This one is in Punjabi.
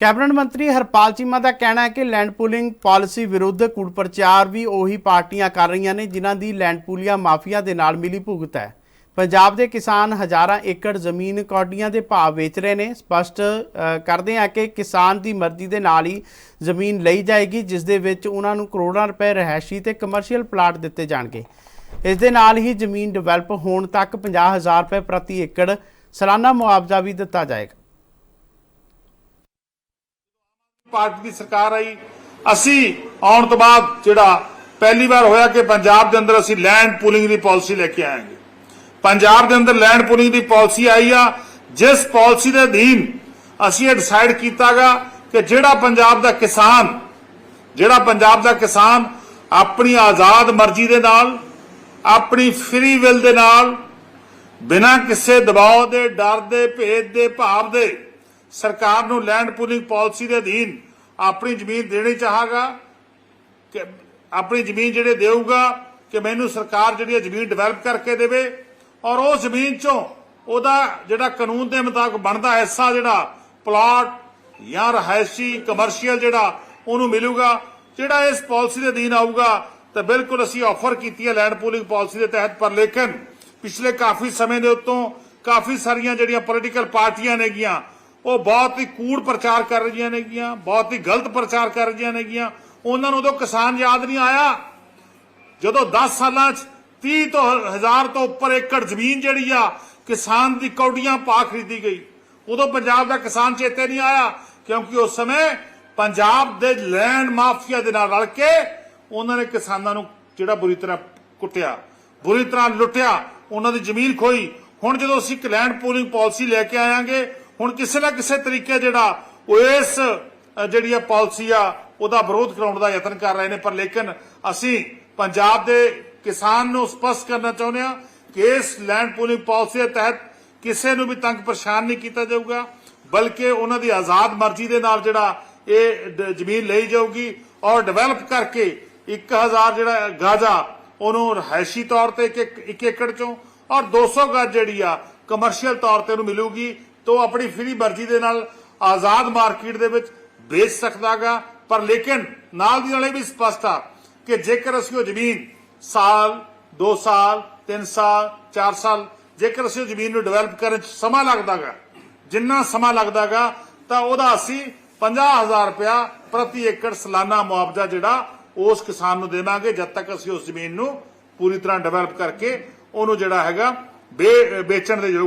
ਕੈਬਨਿਟ ਮੰਤਰੀ ਹਰਪਾਲ ਚੀਮਾ ਦਾ ਕਹਿਣਾ ਹੈ ਕਿ ਲੈਂਡ ਪੂਲਿੰਗ ਪਾਲਿਸੀ ਵਿਰੁੱਧ ਕੂੜ ਪ੍ਰਚਾਰ ਵੀ ਉਹੀ ਪਾਰਟੀਆਂ ਕਰ ਰਹੀਆਂ ਨੇ, ਜਿਨ੍ਹਾਂ ਦੀ ਲੈਂਡ ਪੂਲੀਆਂ ਮਾਫੀਆ ਦੇ ਨਾਲ ਮਿਲੀ ਭੁਗਤ ਹੈ। ਪੰਜਾਬ ਦੇ ਕਿਸਾਨ ਹਜ਼ਾਰਾਂ ਏਕੜ ਜ਼ਮੀਨ ਕੌਡੀਆਂ ਦੇ ਭਾਅ ਵੇਚ ਰਹੇ ਨੇ। ਸਪਸ਼ਟ ਕਰਦੇ ਆ ਕਿ ਕਿਸਾਨ ਦੀ ਮਰਜ਼ੀ ਦੇ ਨਾਲ ਹੀ ਜ਼ਮੀਨ ਲਈ ਜਾਏਗੀ, ਜਿਸ ਦੇ ਵਿੱਚ ਉਹਨਾਂ ਨੂੰ ਕਰੋੜਾਂ ਰੁਪਏ ਰਹਿائشੀ ਤੇ ਕਮਰਸ਼ੀਅਲ ਪਲਾਟ ਦਿੱਤੇ ਜਾਣਗੇ। ਇਸ ਦੇ ਨਾਲ ਹੀ ਜ਼ਮੀਨ ਡਿਵੈਲਪ ਹੋਣ ਤੱਕ 50000 ਰੁਪਏ ਪ੍ਰਤੀ ਏਕੜ ਸਾਲਾਨਾ ਮੁਆਵਜ਼ਾ ਵੀ ਦਿੱਤਾ ਜਾਏਗਾ। ਪਾਰਟੀ ਦੀ ਸਰਕਾਰ ਆਈ। ਅਸੀਂ ਆਉਣ ਤੋਂ ਬਾਅਦ ਜਿਹੜਾ ਪਹਿਲੀ ਵਾਰ ਹੋਇਆ ਕਿ ਪੰਜਾਬ ਦੇ ਅੰਦਰ ਅਸੀਂ ਲੈਂਡ ਪੂਲਿੰਗ ਦੀ ਪਾਲਿਸੀ ਲੈ ਕੇ ਆਏਗੇ ਪੰਜਾਬ ਦੇ ਅੰਦਰ ਲੈਂਡ ਪੂਲਿੰਗ ਦੀ ਪਾਲਿਸੀ ਆਈ ਆ। ਜਿਸ ਪਾਲਿਸੀ ਦੇ ਅਧੀਨ ਅਸੀਂ ਇਹ ਡਿਸਾਈਡ ਕੀਤਾਗਾ ਕਿ ਜਿਹੜਾ ਪੰਜਾਬ ਦਾ ਕਿਸਾਨ, ਜਿਹੜਾ ਪੰਜਾਬ ਦਾ ਕਿਸਾਨ ਆਪਣੀ ਆਜ਼ਾਦ ਮਰਜ਼ੀ ਦੇ ਨਾਲ, ਆਪਣੀ ਫ੍ਰੀ ਵਿਲ ਦੇ ਨਾਲ, ਬਿਨਾਂ ਕਿਸੇ ਦਬਾਅ ਦੇ, ਡਰ ਦੇ, ਭੇਦ ਦੇ, ਭਾਵ ਦੇ ਸਰਕਾਰ ਨੂੰ ਲੈਂਡ ਪੂਲਿੰਗ ਪਾਲਿਸੀ ਦੇ ਅਧੀਨ ਆਪਣੀ ਜ਼ਮੀਨ ਦੇਣੀ ਚਾਹਾਗਾ ਕਿ ਆਪਣੀ ਜ਼ਮੀਨ ਜਿਹੜੇ ਦੇਊਗਾ ਕਿ ਮੈਨੂੰ ਸਰਕਾਰ ਜਿਹੜੀ ਜ਼ਮੀਨ ਡਿਵੈਲਪ ਕਰਕੇ ਦੇਵੇ ਔਰ ਉਹ ਜ਼ਮੀਨ ਚੋਂ ਉਹਦਾ ਜਿਹੜਾ ਕਾਨੂੰਨ ਦੇ ਮੁਤਾਬਕ ਬਣਦਾ ਹਿੱਸਾ ਜਿਹੜਾ ਪਲਾਟ ਜਾਂ ਰਹਾਇਸ਼ੀ ਕਮਰਸ਼ੀਅਲ ਜਿਹੜਾ ਉਹਨੂੰ ਮਿਲੂਗਾ, ਜਿਹੜਾ ਇਸ ਪਾਲਿਸੀ ਦੇ ਅਧੀਨ ਆਊਗਾ, ਤਾਂ ਬਿਲਕੁਲ ਅਸੀਂ ਆਫਰ ਕੀਤੀ ਹੈ ਲੈਂਡ ਪੂਲਿੰਗ ਪਾਲਿਸੀ ਦੇ ਤਹਿਤ, ਪਰ ਲੇਕਿਨ ਪਿਛਲੇ ਕਾਫੀ ਸਮੇਂ ਦੇ ਉੱਤੋਂ ਕਾਫੀ ਸਾਰੀਆਂ ਜਿਹੜੀਆਂ ਪੋਲੀਟੀਕਲ ਪਾਰਟੀਆਂ ਨੇਗੀਆਂ ਉਹ ਬਹੁਤ ਹੀ ਕੂੜ ਪ੍ਰਚਾਰ ਕਰ ਰਹੀਆਂ ਨੇਗੀਆਂ ਬਹੁਤ ਹੀ ਗਲਤ ਪ੍ਰਚਾਰ ਕਰ ਰਹੀਆਂ ਨੇਗੀਆਂ ਉਹਨਾਂ ਨੂੰ ਉਦੋਂ ਕਿਸਾਨ ਯਾਦ ਨਹੀਂ ਆਇਆ, ਜਦੋਂ 10 ਸਾਲਾਂ 'ਚ 30 ਤੋਂ ਹਜ਼ਾਰ ਤੋਂ ਉੱਪਰ ਏਕੜ ਜ਼ਮੀਨ ਜਿਹੜੀ ਆ, ਕਿਸਾਨ ਦੀ ਕੌਡੀਆਂ ਪਾ ਖਰੀਦੀ ਗਈ। ਉਦੋਂ ਪੰਜਾਬ ਦਾ ਕਿਸਾਨ ਚੇਤੇ ਨਹੀਂ ਆਇਆ, ਕਿਉਂਕਿ ਉਸ ਸਮੇਂ ਪੰਜਾਬ ਦੇ ਲੈਂਡ ਮਾਫੀਆ ਦੇ ਨਾਲ ਰਲ ਕੇ ਉਹਨਾਂ ਨੇ ਕਿਸਾਨਾਂ ਨੂੰ ਜਿਹੜਾ ਬੁਰੀ ਤਰ੍ਹਾਂ ਕੁੱਟਿਆ, ਬੁਰੀ ਤਰ੍ਹਾਂ ਲੁੱਟਿਆ, ਉਹਨਾਂ ਦੀ ਜ਼ਮੀਨ ਖੋਈ ਹੁਣ ਜਦੋਂ ਅਸੀਂ ਇੱਕ ਲੈਂਡ ਪੂਲਿੰਗ ਪਾਲਿਸੀ ਲੈ ਕੇ ਆਵਾਂਗੇ ਹੁਣ ਕਿਸੇ ਨਾ ਕਿਸੇ ਤਰੀਕੇ ਜਿਹੜਾ ਉਹ ਇਸ ਜਿਹੜੀ ਆ ਪਾਲਿਸੀ ਆ, ਉਹਦਾ ਵਿਰੋਧ ਕਰਾਉਣ ਦਾ ਯਤਨ ਕਰ ਰਹੇ ਨੇ। ਪਰ ਲੇਕਿਨ ਅਸੀਂ ਪੰਜਾਬ ਦੇ ਕਿਸਾਨ ਨੂੰ ਸਪਸ਼ਟ ਕਰਨਾ ਚਾਹੁੰਦੇ ਹਾਂ ਕਿ ਇਸ ਲੈਂਡ ਪੂਲਿੰਗ ਪਾਲਿਸੀ ਦੇ ਤਹਿਤ ਕਿਸੇ ਨੂੰ ਵੀ ਤੰਗ ਪਰੇਸ਼ਾਨ ਨਹੀਂ ਕੀਤਾ ਜਾਊਗਾ, ਬਲਕਿ ਉਹਨਾਂ ਦੀ ਆਜ਼ਾਦ ਮਰਜ਼ੀ ਦੇ ਨਾਲ ਜਿਹੜਾ ਇਹ ਜ਼ਮੀਨ ਲਈ ਜਾਊਗੀ ਔਰ ਡਿਵੈਲਪ ਕਰਕੇ 1000 ਜਿਹੜਾ ਗਾਜਾ, ਉਹਨੂੰ ਰਹਾਇਸ਼ੀ ਤੌਰ ਤੇ ਇੱਕ ਏਕੜ ਚੋਂ ਔਰ 200 ਗਜ ਜਿਹੜੀ ਆ ਕਮਰਸ਼ੀਅਲ ਤੌਰ ਤੇ ਉਹਨੂੰ ਮਿਲੂਗੀ। ਤਾਂ ਉਹ ਆਪਣੀ ਫ੍ਰੀ ਮਰਜ਼ੀ ਦੇ ਨਾਲ ਆਜ਼ਾਦ ਮਾਰਕੀਟ ਦੇ ਵਿੱਚ ਵੇਚ ਸਕਦਾਗਾ। ਪਰ ਲੇਕਿਨ ਨਾਲ ਦੀ ਨਾਲ ਇਹ ਵੀ ਸਪਸ਼ਟ ਆ ਕਿ ਜੇਕਰ ਅਸੀਂ ਉਹ ਜ਼ਮੀਨ ਸਾਲ 2 ਸਾਲ 3 ਸਾਲ 4 ਸਾਲ, ਜੇਕਰ ਅਸੀਂ ਉਹ ਜ਼ਮੀਨ ਨੂੰ ਡਿਵੈਲਪ ਕਰਨ ਚ ਸਮਾਂ ਲੱਗਦਾਗਾ, ਜਿੰਨਾ ਸਮਾਂ ਲੱਗਦਾਗਾ, ਤਾਂ ਉਹਦਾ ਅਸੀਂ 50000 ਰੁਪਇਆ ਪ੍ਰਤੀ ਏਕੜ ਸਾਲਾਨਾ ਮੁਆਵਜ਼ਾ ਜਿਹੜਾ ਉਸ ਕਿਸਾਨ ਨੂੰ ਦੇਵਾਂਗੇ, ਜਦ ਤੱਕ ਅਸੀਂ ਉਸ ਜ਼ਮੀਨ ਨੂੰ ਪੂਰੀ ਤਰ੍ਹਾਂ ਡਿਵੈਲਪ ਕਰਕੇ ਉਹਨੂੰ ਜਿਹੜਾ ਹੈਗਾ ਵੇਚਣ ਦੇ ਯੋਗ